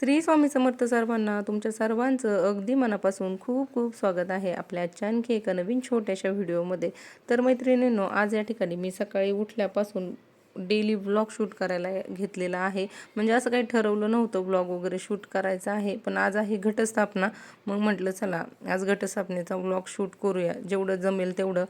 श्री स्वामी समर्थ सर्वांना तुमच्या सर्वांचं अगदी मनापासून खूप खूप स्वागत आहे आपल्या आजच्या आणखी एका नवीन छोट्याशा व्हिडिओमध्ये. तर मैत्रिणींनो आज या ठिकाणी मी सकाळी उठल्यापासून डेली ब्लॉग शूट करायला घेतलेला आहे. म्हणजे असं काही ठरवलं नव्हतं ब्लॉग वगैरे शूट करायचं आहे. पण आज आहे घटस्थापना. मग म्हटलं चला आज घटस्थापनेचा व्लॉग शूट करूया. जेवढं जमेल तेवढं.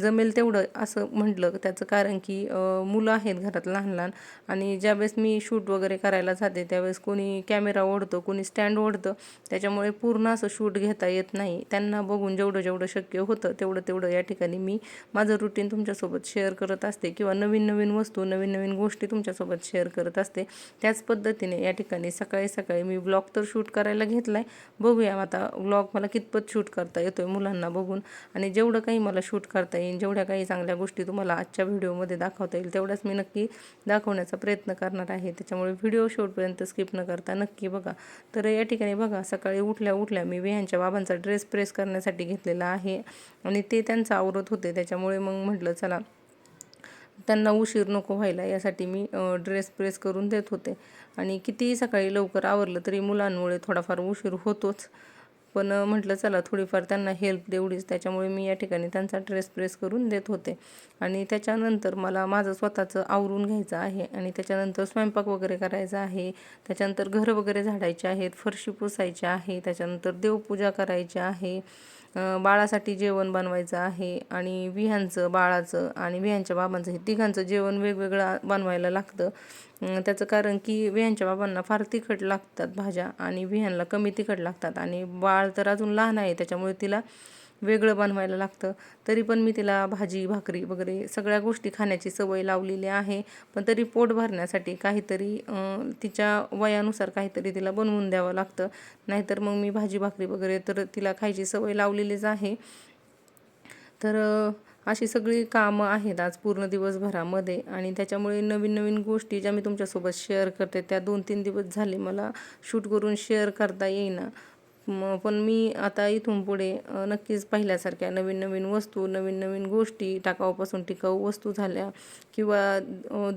जमेल तेवढं असं म्हटलं. त्याचं कारण की मुलं आहेत घरात लहान लहान. आणि ज्यावेळेस मी शूट वगैरे करायला जाते त्यावेळेस कोणी कॅमेरा ओढतं कोणी स्टँड ओढतं. त्याच्यामुळे पूर्ण असं शूट घेता येत नाही. त्यांना बघून जेवढं जेवढं शक्य होतं तेवढं तेवढं या ठिकाणी मी माझं रुटीन तुमच्यासोबत शेअर करत असते. किंवा नवीन नवीन वस्तू नवीन नवीन गोष्टी तुमच्यासोबत शेअर करत असते. त्याच पद्धतीने या ठिकाणी सकाळी सकाळी मी ब्लॉग तर शूट करायला घेतला आहे बघूया आता ब्लॉग मला कितपत शूट करता येतो आहे मुलांना बघून. आणि जेवढं काही मला शूट करता येईल जेवढ्या काही चांगल्या गोष्टी तुम्हाला आजच्या व्हिडिओमध्ये दाखवता येईल तेवढ्याच मी नक्की दाखवण्याचा प्रयत्न करणार आहे. त्याच्यामुळे व्हिडिओ शेवटपर्यंत स्किप न करता नक्की बघा. तर या ठिकाणी बघा सकाळी उठल्या उठल्या मी विहांच्या बाबांचा ड्रेस प्रेस करण्यासाठी घेतलेला आहे. आणि ते त्यांचं आवरत होते त्याच्यामुळे मग म्हटलं चला त्यांना उशीर नको व्हायला यासाठी मी ड्रेस प्रेस करून देत होते. आणि कितीही सकाळी लवकर आवरलं तरी मुलांमुळे थोडाफार उशीर होतोच. पण म्हटलं चला थोडीफार त्यांना हेल्प देवडीच त्याच्यामुळे मी या ठिकाणी त्यांचा ड्रेस प्रेस करून देत होते. आणि त्याच्यानंतर मला माझं स्वतःचं आवरून घ्यायचं आहे आणि त्याच्यानंतर स्वयंपाक वगैरे करायचा आहे. त्याच्यानंतर घर वगैरे झाडायचे आहेत फरशी पुसायची आहे. त्याच्यानंतर देवपूजा करायची आहे. बाळासाठी जेवण बनवायचं आहे आणि विहांचं बाळाचं आणि विहांच्या बाबांचं हे तिघांचं जेवण वेगवेगळं बनवायला लागतं. त्याचं कारण की विह्यांच्या बाबांना फार तिखट लागतात भाज्या आणि विहांला कमी तिखट लागतात. आणि बाळ तर अजून लहान आहे त्याच्यामुळे तिला वेगळं बनवायला लागतं. तरी पण मी तिला भाजी भाकरी वगैरे सगळ्या गोष्टी खाण्याची सवय लावलेली आहे. पण तरी पोट भरण्यासाठी काहीतरी तिच्या वयानुसार काहीतरी तिला बनवून द्यावं लागतं. नाहीतर मग मी भाजी भाकरी वगैरे तर तिला खायची सवय लावलेलीच आहे. तर अशी सगळी कामं आहेत आज पूर्ण दिवसभरामध्ये आणि त्याच्यामुळे नवीन नवीन गोष्टी ज्या मी तुमच्यासोबत शेअर करते त्या दोन तीन दिवस झाले मला शूट करून शेअर करता येईना. म पण मी आता इथून पुढे नक्कीच पाहिल्यासारख्या नवीन नवीन वस्तू नवीन नवीन गोष्टी टाकाऊपासून टिकाऊ वस्तू झाल्या. किंवा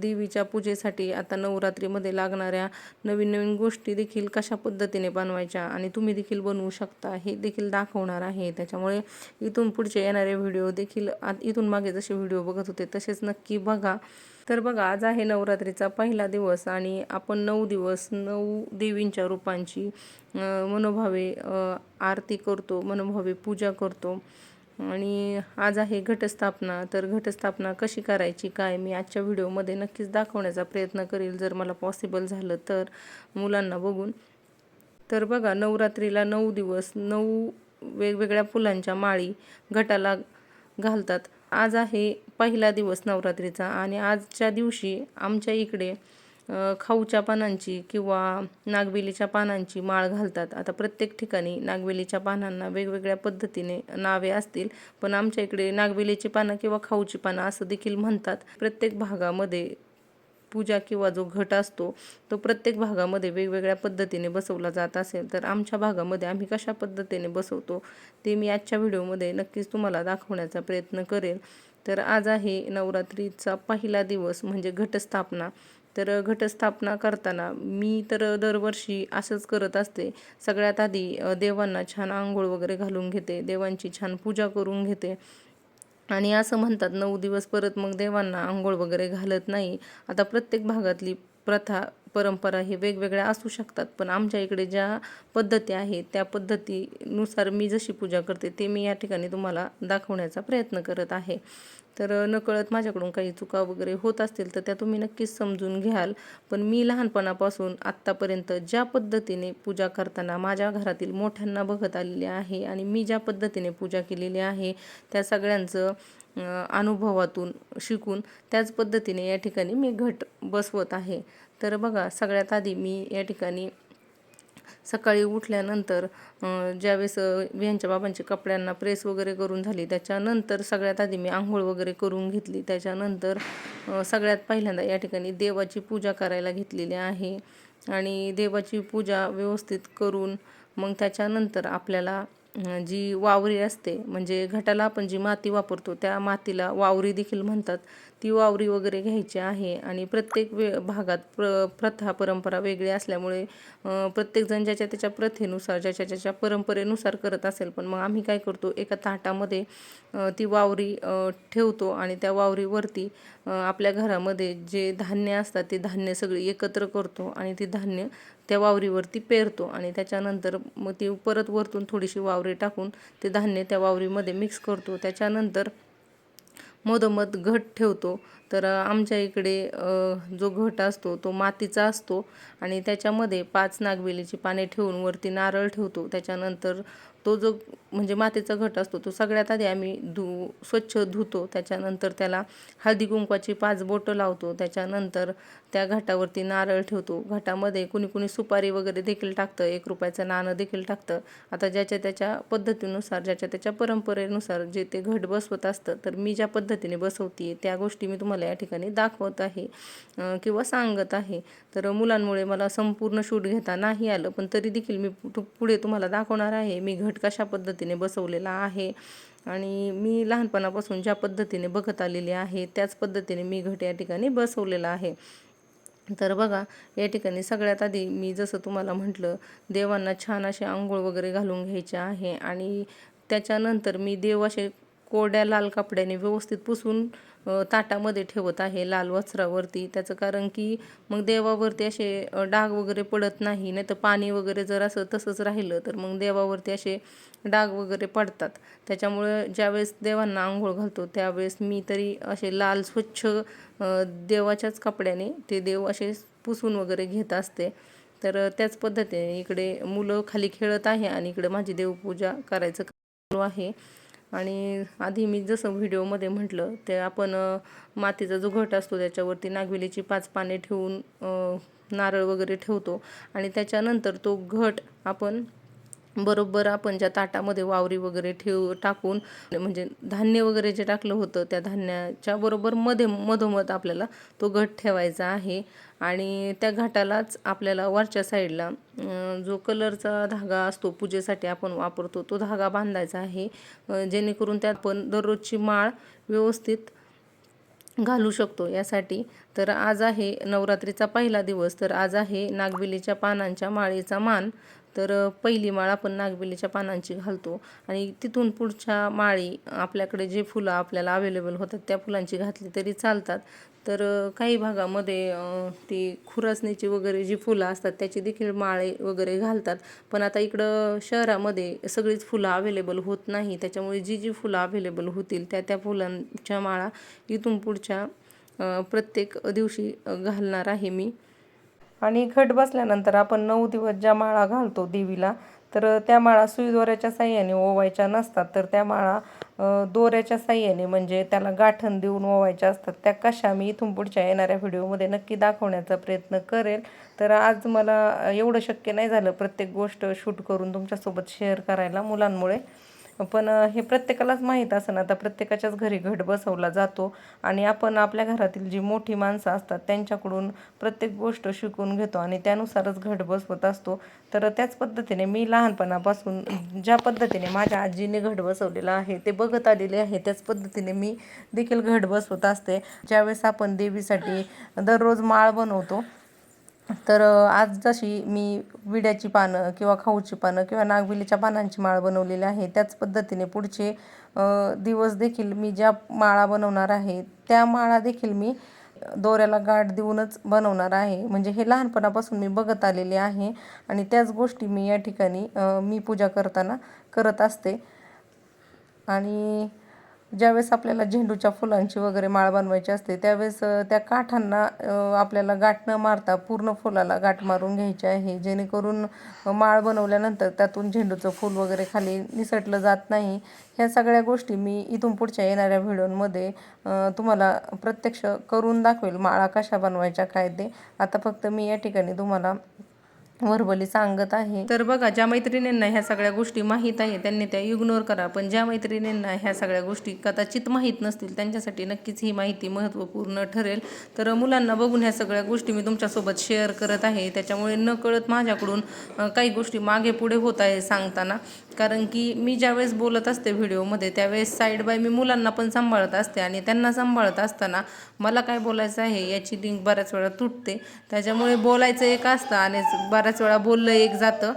देवीच्या पूजेसाठी आता नवरात्रीमध्ये लागणाऱ्या नवीन नवीन गोष्टी देखील कशा पद्धतीने बनवायच्या आणि तुम्ही देखील बनवू शकता हे देखील दाखवणार आहे. त्याच्यामुळे इथून पुढचे येणारे व्हिडिओ देखील आत इथून मागे जसे व्हिडिओ बघत होते तसेच नक्की बघा. तर बघा आज आहे नवरात्रीचा पहिला दिवस आणि आपण नऊ दिवस नऊ देवींच्या रूपांची मनोभावे आरती करतो मनोभावे पूजा करतो. आणि आज आहे घटस्थापना. तर घटस्थापना कशी करायची काय मी आजच्या व्हिडिओमध्ये नक्कीच दाखवण्याचा प्रयत्न करेल. जर मला पॉसिबल झालं तर मुलांना बघून. तर बघा नवरात्रीला नऊ दिवस नऊ वेगवेगळ्या फुलांच्या माळी घटाला घालतात. आज आहे पहिला दिवस नवरात्रीचा आणि आजच्या दिवशी आमच्या इकडे खाऊच्या पानांची किंवा नागवेलीच्या पानांची माळ घालतात. आता प्रत्येक ठिकाणी नागवेलीच्या पानांना वेगवेगळ्या पद्धतीने नावे असतील पण आमच्या इकडे नागवेलीची पानं किंवा खाऊची पानं असं देखील म्हणतात. प्रत्येक भागामध्ये पूजा किंवा जो घट असतो तो प्रत्येक भागामध्ये वेगवेगळ्या पद्धतीने बसवला जात असेल. तर आमच्या भागामध्ये आम्ही कशा पद्धतीने बसवतो ते मी आजच्या व्हिडिओमध्ये नक्कीच तुम्हाला दाखवण्याचा प्रयत्न करेल तर आज आहे नवरात्रीचा पहिला दिवस म्हणजे घटस्थापना. तर घटस्थापना करताना मी तर दरवर्षी असंच करत असते. सगळ्यात आधी देवांना छान आंघोळ वगैरे घालून घेते देवांची छान पूजा करून घेते. आणि असं म्हणतात नऊ दिवस परत मग देवांना आंघोळ वगैरे घालत नाही. आता प्रत्येक भागातली प्रथा परंपरा हे वेगवेगळ्या असू शकतात पण आमच्या इकडे ज्या पद्धती आहेत त्या पद्धतीनुसार मी जशी पूजा करते ते मी या ठिकाणी तुम्हाला दाखवण्याचा प्रयत्न करत आहे. तर नकळत माझ्याकडून काही चुका वगैरे होत असतील तर त्या तुम्ही नक्कीच समजून घ्याल. पण मी लहानपणापासून आत्तापर्यंत ज्या पद्धतीने पूजा करताना माझ्या घरातील मोठ्यांना बघत आलेले आहे आणि मी ज्या पद्धतीने पूजा केलेली आहे त्या सगळ्यांचं अनुभवातून शिकून त्याच पद्धतीने या ठिकाणी मी घट बसवत आहे. तर बघा सगळ्यात आधी मी या ठिकाणी सकाळी उठल्यानंतर ज्यावेळेस यांच्या बाबांची बाबांच्या कपड्यांना प्रेस वगैरे करून झाली त्याच्यानंतर सगळ्यात आधी मी आंघोळ वगैरे करून घेतली. त्याच्यानंतर सगळ्यात पहिल्यांदा या ठिकाणी देवाची पूजा करायला घेतलेली आहे आणि देवाची पूजा व्यवस्थित करून मग त्याच्यानंतर आपल्याला जी वावरी असते म्हणजे घटाला आपण जी माती वापरतो त्या मातीला वावरी देखील म्हणतात. ती वावरी वगैरे घ्यायची आहे आणि प्रत्येक वे भागात प्र प्रथा परंपरा वेगळी असल्यामुळे प्रत्येकजण ज्याच्या त्याच्या प्रथेनुसार ज्याच्या ज्याच्या परंपरेनुसार करत असेल. पण मग आम्ही काय करतो एका ताटामध्ये ती वावरी ठेवतो आणि त्या वावरीवरती आपल्या घरामध्ये जे धान्य असतात ते धान्य सगळी एकत्र करतो आणि ती धान्य त्या वावरीवरती पेरतो आणि त्याच्यानंतर मग ती परत वरतून थोडीशी वावरी टाकून ते धान्य त्या वावरीमध्ये मिक्स करतो. त्याच्यानंतर मधोमध घट ठेवतो. तर आमच्या इकडे जो घट असतो तो मातीचा असतो आणि त्याच्यामध्ये पाच नागवेलीची पाने ठेवून वरती नारळ ठेवतो. त्याच्यानंतर तो जो म्हणजे मातेचा घट असतो तो सगळ्यात आधी आम्ही धु स्वच्छ धुतो. त्याच्यानंतर त्याला हळदी कुंकवाची पाच बोटं लावतो. त्याच्यानंतर त्या घाटावरती नारळ ठेवतो. घाटामध्ये कुणी कुणी सुपारी वगैरे देखील टाकतं. एक रुपयाचं नाणं देखील टाकतं. आता ज्याच्या त्याच्या पद्धतीनुसार ज्याच्या त्याच्या परंपरेनुसार जे ते घट बसवत असतं तर मी ज्या पद्धतीने बसवते त्या गोष्टी मी तुम्हाला या ठिकाणी दाखवत आहे किंवा सांगत आहे. तर मुलांमुळे मला संपूर्ण शूट घेता नाही आलं पण तरी देखील मी पुढे तुम्हाला दाखवणार आहे. मी घट कशा पद्धतीने बसवलेला आहे आणि मी लहानपणापासून ज्या पद्धतीने बघत आलेली आहे त्याच पद्धतीने मी घट या ठिकाणी बसवलेला आहे. तर बघा या ठिकाणी सगळ्यात आधी मी जसं तुम्हाला म्हटलं देवांना छान असे आंघोळ वगैरे घालून घ्यायचे आहे आणि त्याच्यानंतर मी देव असे कोरड्या लाल कपड्याने व्यवस्थित पुसून ताटामध्ये ठेवत आहे लाल वस्त्रावरती. त्याचं कारण की मग देवावरती असे डाग वगैरे पडत नाही नाही तर पाणी वगैरे जर असं तसंच राहिलं तर मग देवावरती असे डाग वगैरे पडतात. त्याच्यामुळे ज्यावेळेस देवांना आंघोळ घालतो त्यावेळेस मी तरी असे लाल स्वच्छ देवाच्याच कपड्याने ते देव असे पुसून वगैरे घेत असते. तर त्याच पद्धतीने इकडे मुलं खाली खेळत आहे आणि इकडे माझी देवपूजा करायचं चालू आहे. आणि आधी मी जसं व्हिडिओमध्ये म्हटलं ते आपण मातीचा जो घट असतो त्याच्यावरती नागवेलीची पाच पाने ठेवून नारळ वगैरे ठेवतो आणि त्याच्यानंतर तो घट आपण बरोबर आपण ज्या ताटामध्ये वावरी वगैरे ठेव टाकून म्हणजे धान्य वगैरे जे टाकलं होतं त्या धान्याच्या बरोबर मध्ये मधोमध आपल्याला तो घट ठेवायचा आहे. आणि त्या घाटालाच आपल्याला वरच्या साईडला जो कलरचा धागा असतो पूजेसाठी आपण वापरतो तो धागा बांधायचा आहे. जेणेकरून त्यात पण दररोजची माळ व्यवस्थित घालू शकतो. यासाठी तर आज आहे नवरात्रीचा पहिला दिवस. तर आज आहे नागवेलीच्या पानांच्या माळेचा मान. तर पहिली माळ आपण नागबिलीच्या पानांची घालतो आणि तिथून पुढच्या माळी आपल्याकडे जे फुलं आपल्याला अवेलेबल होतात त्या फुलांची घातली तरी चालतात. तर काही भागामध्ये ती खुरासणीची वगैरे जी फुलं असतात त्याची देखील माळे वगैरे घालतात. पण आता इकडं शहरामध्ये सगळीच फुलं अवेलेबल होत नाही. त्याच्यामुळे जी जी फुलं अवेलेबल होतील त्या त्या फुलांच्या माळा इथून पुढच्या प्रत्येक दिवशी घालणार आहे मी. आणि घट बसल्यानंतर आपण नऊ दिवस ज्या माळा घालतो देवीला तर त्या माळा सुईदोऱ्याच्या साह्याने ओवायच्या नसतात. तर त्या माळा दोऱ्याच्या साह्याने म्हणजे त्याला गाठण देऊन ओवायच्या असतात. त्या कशा मी इथून पुढच्या येणाऱ्या व्हिडिओमध्ये नक्की दाखवण्याचा प्रयत्न करेल. तर आज मला एवढं शक्य नाही झालं प्रत्येक गोष्ट शूट करून तुमच्यासोबत शेअर करायला मुलांमुळे. पण हे प्रत्येकालाच माहीत असं आता प्रत्येकाच्याच घरी घट बसवला जातो आणि आपण आपल्या घरातील जी मोठी माणसं असतात त्यांच्याकडून प्रत्येक गोष्ट शिकून घेतो आणि त्यानुसारच घट बसवत असतो. तर त्याच पद्धतीने मी लहानपणापासून ज्या पद्धतीने माझ्या आजीने घट बसवलेलं आहे ते बघत आलेले आहे त्याच पद्धतीने मी देखील घट बसवत असते. ज्यावेळेस आपण देवीसाठी दररोज माळ बनवतो तर आज जशी मी विड्याची पानं किंवा खाऊची पानं किंवा नागवेलीच्या पानांची माळ बनवलेली आहे त्याच पद्धतीने पुढचे दिवस देखील मी ज्या माळा बनवणार आहे त्या माळा देखील मी दोऱ्याला गाठ देऊनच बनवणार आहे. म्हणजे हे लहानपणापासून मी बघत आलेले आहे आणि त्याच गोष्टी मी या ठिकाणी मी पूजा करताना करत असते. आणि ज्यावेळेस आपल्याला झेंडूच्या फुलांची वगैरे माळ बनवायची असते त्यावेळेस त्या काठांना आपल्याला गाठ न मारता पूर्ण फुलाला गाठ मारून घ्यायची आहे जेणेकरून माळ बनवल्यानंतर त्यातून झेंडूचं फूल वगैरे खाली निसटलं जात नाही. ह्या सगळ्या गोष्टी मी इथून पुढच्या येणाऱ्या व्हिडिओमध्ये तुम्हाला प्रत्यक्ष करून दाखवेल माळा कशा बनवायच्या काय ते. आता फक्त मी या ठिकाणी तुम्हाला वरवली सांगत आहे. तर बघा ज्या मैत्रिणींना ह्या सगळ्या गोष्टी माहीत आहे त्यांनी त्या इग्नोर करा. पण ज्या मैत्रिणींना ह्या सगळ्या गोष्टी कदाचित माहीत नसतील त्यांच्यासाठी नक्कीच ही माहिती महत्त्वपूर्ण ठरेल. तर मुलांना बघून ह्या सगळ्या गोष्टी मी तुमच्यासोबत शेअर करत आहे. त्याच्यामुळे न कळत माझ्याकडून काही गोष्टी मागे पुढे होत आहे सांगताना. कारण की मी ज्यावेळेस बोलत असते व्हिडिओमध्ये त्यावेळेस साईड बाय मी मुलांना पण सांभाळत असते आणि त्यांना सांभाळत असताना मला काय बोलायचं आहे याची लिंक बऱ्याच वेळा तुटते. त्याच्यामुळे बोलायचं एक असतं आणि बऱ्याच वेळा बोललं एक जातं.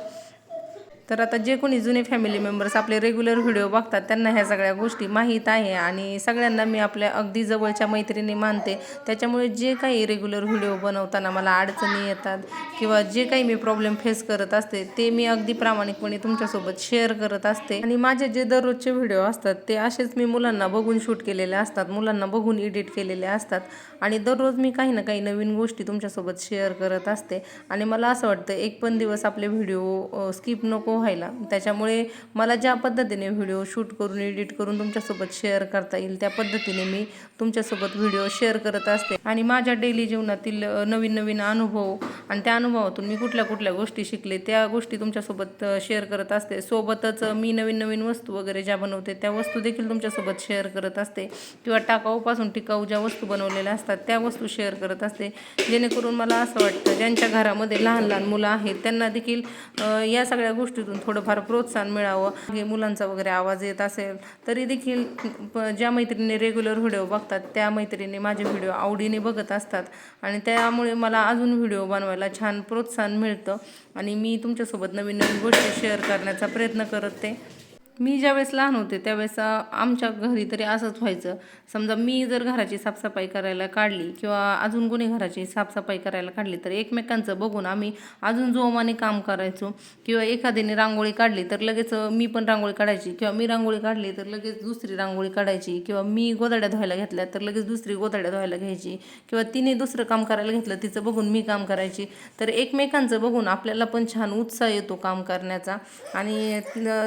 तर आता जे कोणी जुने फॅमिली मेंबर्स आपले रेग्युलर व्हिडिओ बघतात त्यांना ह्या सगळ्या गोष्टी माहीत आहे. आणि सगळ्यांना मी आपल्या अगदी जवळच्या मैत्रिणी मानते. त्याच्यामुळे जे काही रेग्युलर व्हिडिओ बनवताना मला अडचणी येतात किंवा जे काही मी प्रॉब्लेम फेस करत असते ते मी अगदी प्रामाणिकपणे तुमच्यासोबत शेअर करत असते. आणि माझे जे दररोजचे व्हिडिओ असतात ते असेच मी मुलांना बघून शूट केलेले असतात मुलांना बघून एडिट केलेले असतात. आणि दररोज मी काही ना काही नवीन गोष्टी तुमच्यासोबत शेअर करत असते. आणि मला असं वाटतं एक पण दिवस आपले व्हिडिओ स्किप नको व्हायला. त्याच्यामुळे मला ज्या पद्धतीने व्हिडिओ शूट करून एडिट करून तुमच्यासोबत शेअर करता येईल त्या पद्धतीने मी तुमच्यासोबत व्हिडिओ शेअर करत असते. आणि माझ्या डेली जीवनातील नवीन नवीन अनुभव आणि त्या अनुभवातून मी कुठल्या कुठल्या गोष्टी शिकले त्या गोष्टी तुमच्यासोबत शेअर करत असते. सोबतच मी नवीन नवीन वस्तू वगैरे ज्या बनवते त्या वस्तू देखील तुमच्यासोबत शेअर करत असते. किंवा टाकाऊपासून टिकाऊ ज्या वस्तू बनवलेल्या असतात त्या वस्तू शेअर करत असते. जेणेकरून मला असं वाटतं ज्यांच्या घरामध्ये लहान लहान मुलं आहेत त्यांना देखील या सगळ्या गोष्टी गोष्टीतून थोडंफार प्रोत्साहन मिळावं. हे मुलांचा वगैरे आवाज येत असेल तरी देखील प- ज्या मैत्रिणी रेग्युलर व्हिडिओ बघतात त्या मैत्रिणी माझे व्हिडिओ आवडीने बघत असतात. आणि त्यामुळे मला अजून व्हिडिओ बनवायला छान प्रोत्साहन मिळतं. आणि मी तुमच्यासोबत नवीन नवीन गोष्टी शेअर करण्याचा प्रयत्न करते. मी ज्यावेळेस लहान होते त्यावेळेस आमच्या घरी तरी असंच व्हायचं. समजा मी जर घराची साफसफाई करायला काढली किंवा अजून कोणी घराची साफसफाई करायला काढली तर एकमेकांचं बघून आम्ही अजून जोमाने काम करायचो किंवा एखाद्याने रांगोळी काढली तर लगेच मी पण रांगोळी काढायची किंवा मी रांगोळी काढली तर लगेच दुसरी रांगोळी काढायची किंवा मी गोदाड्या धुवायला घेतल्या तर लगेच दुसरी गोदाड्या धुवायला घ्यायची किंवा तिने दुसरं काम करायला घेतलं तिचं बघून मी काम करायची. तर एकमेकांचं बघून आपल्याला पण छान उत्साह येतो काम करण्याचा आणि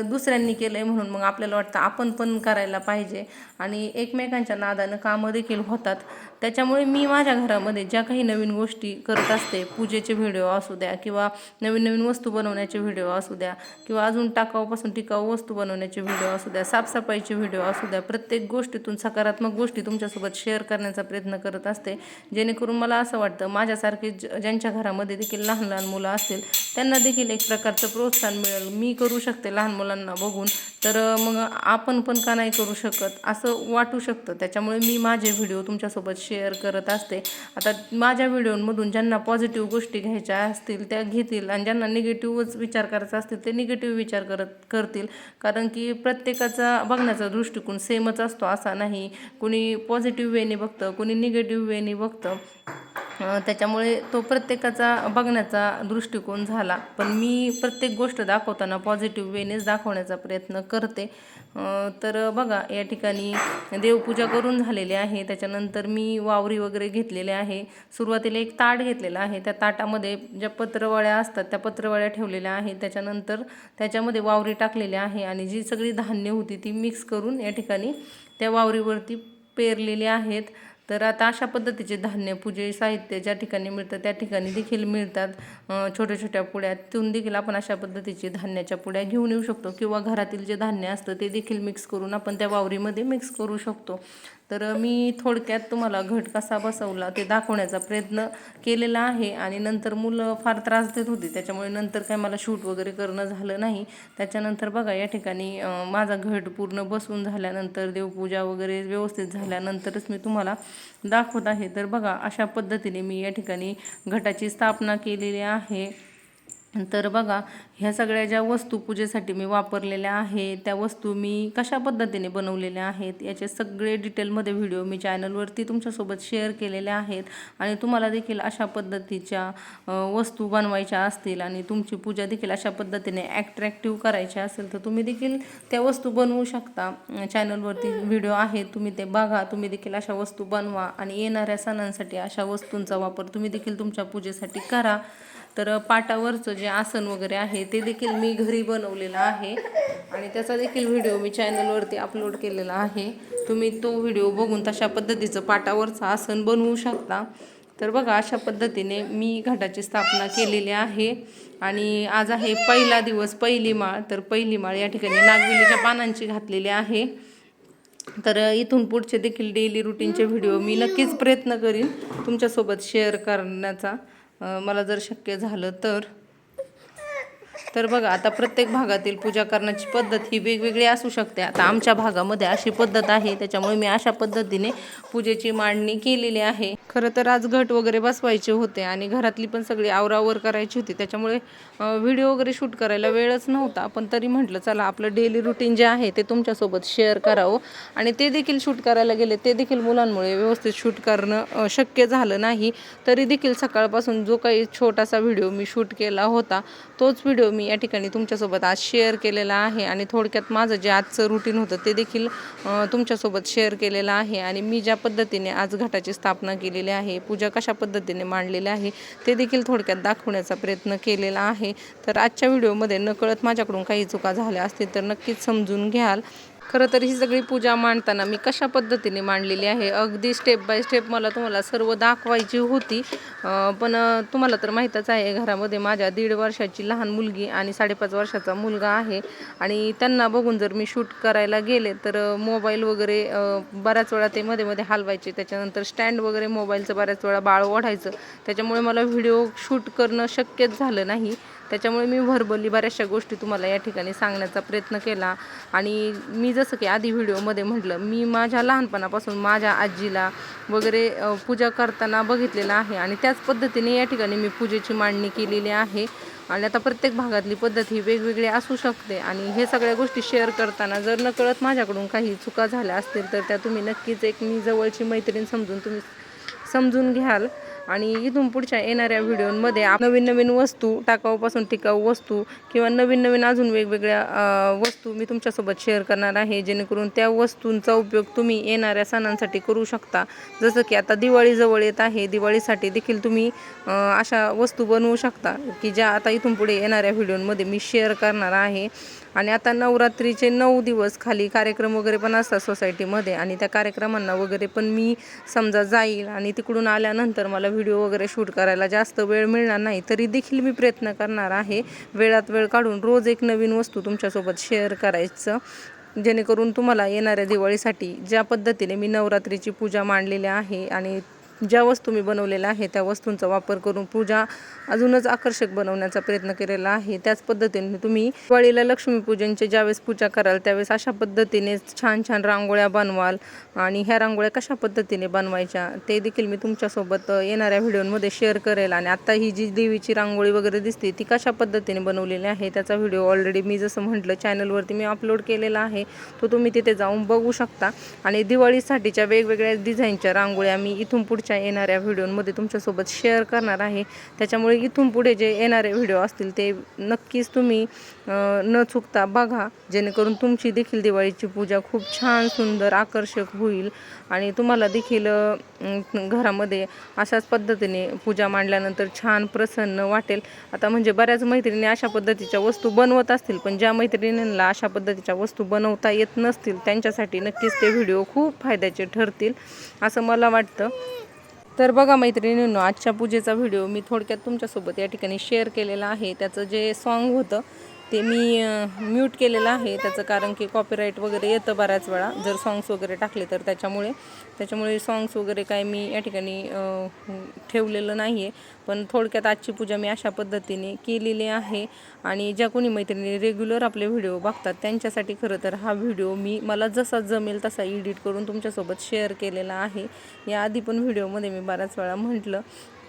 दुसऱ्यांनी केलं आहे म्हणून मग आपल्याला वाटतं आपण पण करायला पाहिजे. आणि एकमेकांच्या नादानं कामं देखील होतात. त्याच्यामुळे मी माझ्या घरामध्ये ज्या काही नवीन गोष्टी करत असते पूजेचे व्हिडिओ असू द्या किंवा नवीन नवीन वस्तू बनवण्याचे व्हिडिओ असू द्या किंवा अजून टाकाऊपासून टिकाऊ वस्तू बनवण्याचे व्हिडिओ असू द्या साफसफाईचे व्हिडिओ असू द्या प्रत्येक गोष्टीतून सकारात्मक गोष्टी तुमच्यासोबत शेअर करण्याचा प्रयत्न करत असते. जेणेकरून मला असं वाटतं माझ्यासारखे ज- ज्यांच्या घरामध्ये देखील लहान लहान मुलं असतील त्यांना देखील एक प्रकारचं प्रोत्साहन मिळेल. मी करू शकते लहान मुलांना बघून तर मग आपण पण का नाही करू शकत? असं वाटू शकतं. त्याच्यामुळे मी माझे व्हिडिओ तुमच्यासोबत शेअर करत असते. आता माझ्या व्हिडिओमधून ज्यांना पॉझिटिव्ह गोष्टी घ्यायच्या असतील त्या घेतील. आणि ज्यांना निगेटिव्हच विचार करायचा असतील ते निगेटिव्ह विचार करत करतील. कारण की प्रत्येकाचा बघण्याचा दृष्टिकोन सेमच असतो असा नाही. कुणी पॉझिटिव्ह वेने बघतं कुणी निगेटिव्ह वेने बघतं. त्याच्यामुळे तो प्रत्येकाचा बघण्याचा दृष्टिकोन झाला. पण मी प्रत्येक गोष्ट दाखवताना पॉझिटिव्ह वेनेच दाखवण्याचा प्रयत्न करते. तर बघा या ठिकाणी देवपूजा करून झालेली आहे. त्याच्यानंतर मी वावरी वगैरे घेतलेले आहे. सुरुवातीला एक ताट घेतलेला आहे. त्या ताटामध्ये ज्या पत्रवळ्या असतात त्या पत्रवळ्या ठेवलेल्या आहेत. त्याच्यानंतर त्याच्यामध्ये वावरी टाकलेल्या आहे आणि जी सगळी धान्य होती ती मिक्स करून या ठिकाणी त्या वावरीवरती पेरलेले आहेत. तर आता अशा पद्धतीचे धान्य पूजे साहित्य ज्या ठिकाणी मिळतं त्या ठिकाणी देखील मिळतात. छोट्या छोट्या पुड्या तिथून देखील आपण अशा पद्धतीचे धान्याच्या पुड्या घेऊन येऊ शकतो किंवा घरातील जे धान्य असतं ते देखील मिक्स करून आपण त्या वावरीमध्ये मिक्स करू शकतो. तर मी थोडक्यात तुम्हाला घट कसा बसवला ते दाखवण्याचा प्रयत्न केलेला आहे आणि नंतर मुलं फार त्रास देत होती त्याच्यामुळे नंतर काय मला शूट वगैरे करणं झालं नाही. त्याच्यानंतर बघा या ठिकाणी माझा घट पूर्ण बसून झाल्यानंतर देवपूजा वगैरे व्यवस्थित झाल्यानंतरच मी तुम्हाला दाखवत आहे. तर बघा अशा पद्धतीने मी या ठिकाणी घटाची स्थापना केलेली आहे. तर बघा ह्या सगळ्या ज्या वस्तू पूजेसाठी मी वापरलेल्या आहे त्या वस्तू मी कशा पद्धतीने बनवलेल्या आहेत याचे सगळे डिटेलमध्ये व्हिडिओ मी चॅनलवरती तुमच्यासोबत शेअर केलेले आहेत आणि तुम्हाला देखील अशा पद्धतीच्या वस्तू बनवायच्या असतील आणि तुमची पूजा देखील अशा पद्धतीने ॲट्रॅक्टिव्ह करायची असेल तर तुम्ही देखील त्या वस्तू बनवू शकता. चॅनलवरती व्हिडिओ आहेत तुम्ही ते बघा तुम्ही देखील अशा वस्तू बनवा आणि येणाऱ्या सणांसाठी अशा वस्तूंचा वापर तुम्ही देखील तुमच्या पूजेसाठी करा. तर पाटावरचं जे आसन वगैरे आहे ते देखील मी घरी बनवलेलं आहे. आणि त्याचा देखील व्हिडिओ मी चॅनलवरती अपलोड केलेला आहे. तुम्ही तो व्हिडिओ बघून तशा पद्धतीचं पाटावरचं आसन बनवू शकता. तर बघा अशा पद्धतीने मी घाटाची स्थापना केलेली आहे. आणि आज आहे पहिला दिवस पहिली माळ. तर पहिली माळ या ठिकाणी नागविलीच्या पानांची घातलेली आहे. तर इथून पुढचे देखील डेली रुटीनचे व्हिडिओ मी नक्कीच प्रयत्न करीन तुमच्यासोबत शेअर करण्याचा. मला जर शक्य झालं तर तर बघा आता प्रत्येक भागातील पूजा करण्याची पद्धत ही वेगवेगळी असू शकते. आता आमच्या भागामध्ये अशी पद्धत आहे त्याच्यामुळे मी अशा पद्धतीने पूजेची मांडणी केलेली आहे. खरं तर आज घट वगैरे बसवायचे होते आणि घरातली पण सगळी आवरावर करायची होती. त्याच्यामुळे व्हिडिओ वगैरे शूट करायला वेळच नव्हता. पण तरी म्हटलं चला आपलं डेली रुटीन जे आहे ते तुमच्यासोबत शेअर करावं. आणि ते देखील शूट करायला गेले ते देखील मुलांमुळे व्यवस्थित शूट करणं शक्य झालं नाही. तरी देखील सकाळपासून जो काही छोटासा व्हिडिओ मी शूट केला होता तोच व्हिडिओ मी या ठिकाणी तुमच्यासोबत आज शेअर केलेला आहे आणि थोडक्यात माझं जे आजचं रुटीन होतं ते देखील तुमच्यासोबत शेअर केलेलं आहे आणि मी ज्या पद्धतीने आज घटाची स्थापना केलेली आहे पूजा कशा पद्धतीने मांडलेली आहे ते देखील थोडक्यात दाखवण्याचा प्रयत्न केलेला आहे. तर आजच्या व्हिडिओमध्ये नकळत माझ्याकडून काही चुका झाल्या असतील तर नक्कीच समजून घ्याल. खरं तर ही सगळी पूजा मांडताना मी कशा पद्धतीने मांडलेली आहे? अगदी स्टेप बाय स्टेप मला तुम्हाला सर्व दाखवायची होती. पण तुम्हाला तर माहीतच आहे घरामध्ये माझ्या दीड वर्षाची लहान मुलगी आणि साडेपाच वर्षाचा मुलगा आहे. आणि त्यांना बघून जर मी शूट करायला गेले तर मोबाईल वगैरे बऱ्याच वेळा ते मध्ये मध्ये हलवायचे. त्याच्यानंतर स्टँड वगैरे मोबाईलचं बऱ्याच वेळा बाळ ओढायचं. त्याच्यामुळे मला व्हिडिओ शूट करणं शक्यच झालं नाही. त्याच्यामुळे मी व्हर्बली बऱ्याचशा गोष्टी तुम्हाला या ठिकाणी सांगण्याचा प्रयत्न केला. आणि मी जसं की आधी व्हिडिओमध्ये म्हटलं मी माझ्या लहानपणापासून माझ्या आजीला वगैरे पूजा करताना बघितलेलं आहे. आणि त्याच पद्धतीने या ठिकाणी मी पूजेची मांडणी केलेली आहे. आणि आता प्रत्येक भागातली पद्धत ही वेगवेगळी असू शकते. आणि हे सगळ्या गोष्टी शेअर करताना जर नकळत माझ्याकडून काही चुका झाल्या असतील तर त्या तुम्ही नक्कीच एक मी जवळची मैत्रीण समजून तुम्ही समजून घ्याल. आणि इथून पुढच्या येणाऱ्या व्हिडिओमध्ये नवीन नवीन वस्तू टाकाऊपासून टिकाऊ वस्तू किंवा नवीन नवीन अजून वेगवेगळ्या वस्तू मी तुमच्यासोबत शेअर करणार आहे जेणेकरून त्या वस्तूंचा उपयोग तुम्ही येणाऱ्या सणांसाठी करू शकता. जसं की आता दिवाळी जवळ येत आहे दिवाळीसाठी देखील तुम्ही अशा वस्तू बनवू शकता की ज्या आता इथून पुढे येणाऱ्या व्हिडिओमध्ये मी शेअर करणार आहे. आणि आता नवरात्रीचे नऊ दिवस खाली कार्यक्रम वगैरे पण असतात सोसायटीमध्ये आणि त्या कार्यक्रमांना वगैरे पण मी समजा जाईल आणि तिकडून आल्यानंतर मला व्हिडिओ वगैरे शूट करायला जास्त वेळ मिळणार नाही तरी देखील मी प्रयत्न करणार आहे. वेळात वेळ काढून रोज एक नवीन वस्तू तुमच्यासोबत शेअर करायचं. जेणेकरून तुम्हाला येणाऱ्या दिवाळीसाठी ज्या पद्धतीने मी नवरात्रीची पूजा मांडलेली आहे आणि ज्या वस्तू मी बनवलेल्या आहे त्या वस्तूंचा वापर करून पूजा अजूनच आकर्षक बनवण्याचा प्रयत्न केलेला आहे. त्याच पद्धतीने तुम्ही दिवाळीला लक्ष्मीपूजनचे ज्यावेळेस पूजा कराल त्यावेळेस अशा पद्धतीने छान छान रांगोळ्या बनवाल आणि ह्या रांगोळ्या कशा पद्धतीने बनवायच्या ते देखील मी तुमच्यासोबत येणाऱ्या व्हिडिओमध्ये शेअर करेल आणि आत्ता ही जी देवीची रांगोळी वगैरे दिसते ती कशा पद्धतीने बनवलेली आहे त्याचा व्हिडिओ ऑलरेडी मी जसं म्हटलं चॅनलवरती मी अपलोड केलेला आहे. तो तुम्ही तिथे जाऊन बघू शकता आणि दिवाळीसाठीच्या वेगवेगळ्या डिझाईनच्या रांगोळ्या मी इथून पुढच्या येणाऱ्या व्हिडिओमध्ये तुमच्यासोबत शेअर करणार आहे. त्याच्यामुळे इथून पुढे जे येणारे व्हिडिओ असतील ते नक्कीच तुम्ही न चुकता बघा. जेणेकरून तुमची देखील दिवाळीची पूजा खूप छान सुंदर आकर्षक होईल आणि तुम्हाला देखील घरामध्ये अशाच पद्धतीने पूजा मांडल्यानंतर छान प्रसन्न वाटेल. आता म्हणजे बऱ्याच मैत्रिणी अशा पद्धतीच्या वस्तू बनवत असतील पण ज्या मैत्रिणींना अशा पद्धतीच्या वस्तू बनवता येत नसतील त्यांच्यासाठी नक्कीच ते व्हिडिओ खूप फायद्याचे ठरतील असं मला वाटतं. तर बघा मैत्रिणींनो आजच्या पूजेचा व्हिडिओ मी थोडक्यात तुमच्यासोबत या ठिकाणी शेअर केलेला आहे. त्याचं जे सॉन्ग होतं ते मी म्यूट केलेलं आहे. त्याचं कारण की कॉपीराईट वगैरे येतं बऱ्याच वेळा. जर सॉंग्स वगैरे टाकले तर त्याच्यामुळे त्याच्यामुळे सॉंग्स वगैरे काय मी या ठिकाणी ठेवलेलं नाही आहे पण थोडक्यात आजची पूजा मी अशा पद्धतीने केलेली आहे आणि ज्या कोणी मैत्रिणी रेग्युलर आपले व्हिडिओ बघतात त्यांच्यासाठी खरं तर हा व्हिडिओ मी मला जसा जमेल तसा एडिट करून तुमच्यासोबत शेअर केलेला आहे. याआधी पण व्हिडिओमध्ये मी बऱ्याच वेळा म्हटलं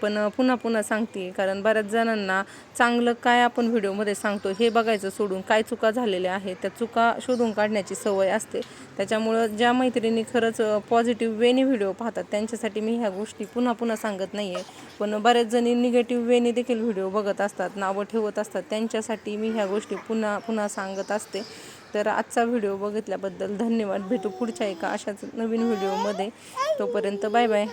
पण पुन्हा पुन्हा सांगते. कारण बऱ्याच जणांना चांगलं काय आपण व्हिडिओमध्ये सांगतो हे बघायचं सोडून काय चुका झालेल्या आहेत त्या चुका शोधून काढण्याची सवय असते. त्याच्यामुळं ज्या मैत्रिणी खरंच पॉझिटिव्ह वेने व्हिडिओ पाहतात त्यांच्यासाठी मी ह्या गोष्टी पुन्हा पुन्हा सांगत नाही आहे पण बऱ्याच जणी निगेटिव्ह वेने देखील व्हिडिओ बघत असतात नावं ठेवत असतात. त्यांच्यासाठी मी ह्या गोष्टी पुन्हा पुन्हा सांगत असते. तर आजचा व्हिडिओ बघितल्याबद्दल धन्यवाद. भेटू पुढच्या एका अशाच नवीन व्हिडिओमध्ये. तोपर्यंत बाय बाय.